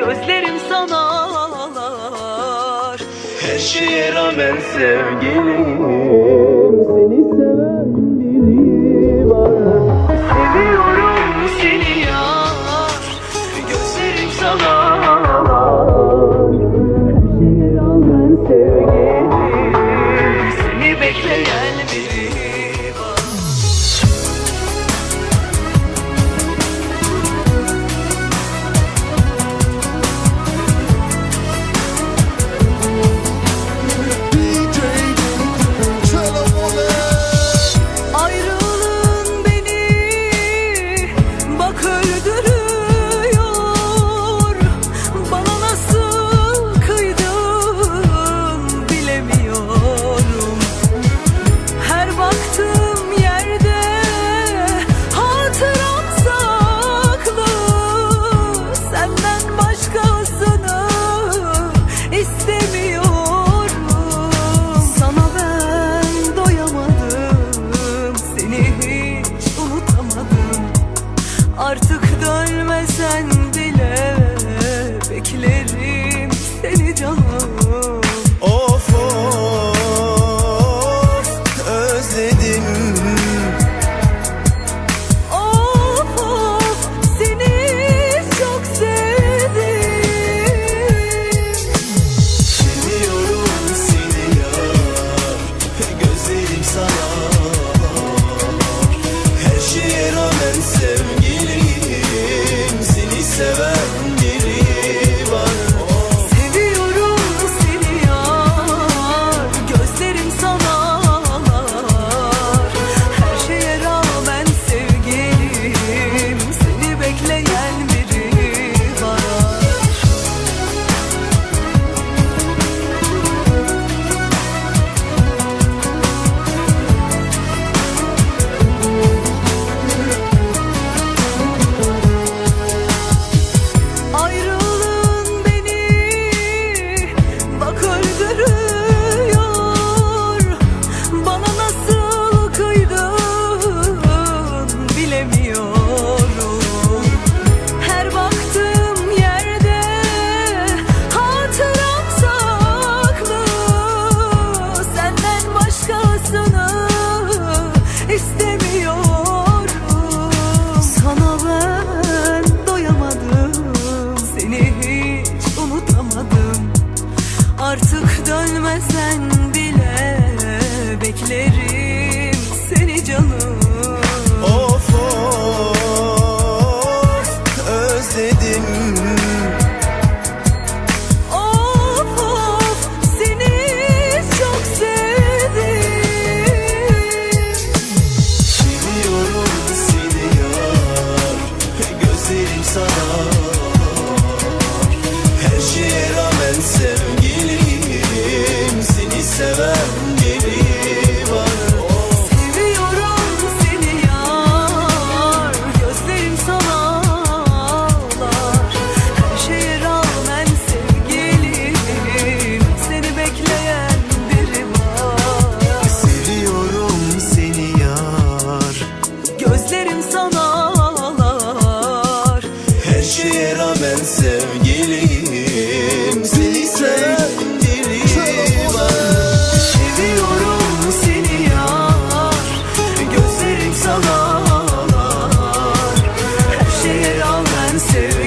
Gözlerim sana ağlar. Her şeye rağmen sevgilim Seni seven biri var. Seviyorum seni yar. Gözlerim sana ağlar. Her şeye rağmen sevgilim. Seni bekleyen biri Artık dönmesen bile Beklerim seni canım. Of of özledim. Of of seni çok sevdim. Seviyorum seni ya. Gözlerim sana. sev